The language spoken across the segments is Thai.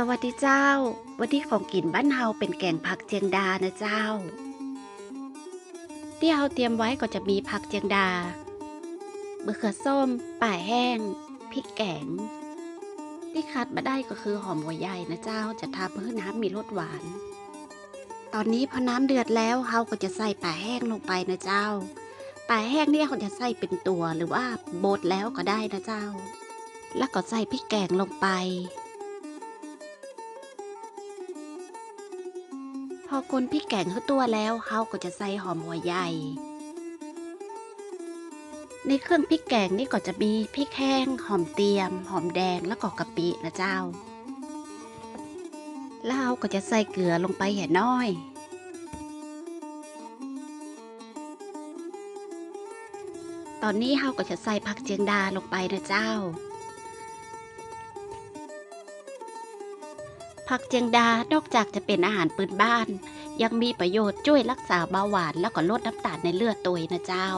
สวัสดีเจ้า วันนี้ของกินบ้านเฮาเป็นแกงผักเจียงดานะเจ้า ที่เฮาเตรียมไว้ก็จะมีผักเจียงดามะเขือส้ม ป่าแห้ง พริกแกง ที่ขาดมาได้ก็คือหอมหัวใหญ่นะเจ้า จะทำให้น้ำมีรสหวาน ตอนนี้พอน้ำเดือดแล้วเฮาก็จะใส่ป่าแห้งลงไปนะเจ้า ป่าแห้งนี่เขาจะใส่เป็นตัวหรือว่าบดแล้วก็ได้นะเจ้า แล้วก็ใส่พริกแกงลงไป พอคนพริกแกงเข้าตัวแล้วเขาก็จะใส่หอมหัวใหญ่ ในเครื่องพริกแกงนี่ก็จะมีพริกแห้ง หอมเตียม หอมแดงแล้วก็กะปินะเจ้า แล้วเราก็จะใส่เกลือลงไปแห่น้อย ตอนนี้เราก็จะใส่ผักเจียงดาลงไปนะเจ้า ผักเจียงดานอกจากจะเป็นอาหารปืนบ้าน ยังมีประโยชน์ช่วยรักษาเบาหวานแล้วก็ลดน้ำตาลในเลือดตัวนะเจ้า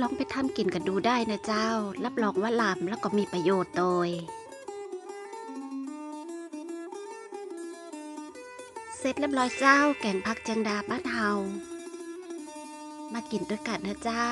ลองไปทำกินกันดูได้นะเจ้า รับรองว่าลำแล้วก็มีประโยชน์โดย เสร็จเรียบร้อยเจ้า แกงผักเจียงดาบ้านเฮา มากินด้วยกันนะเจ้า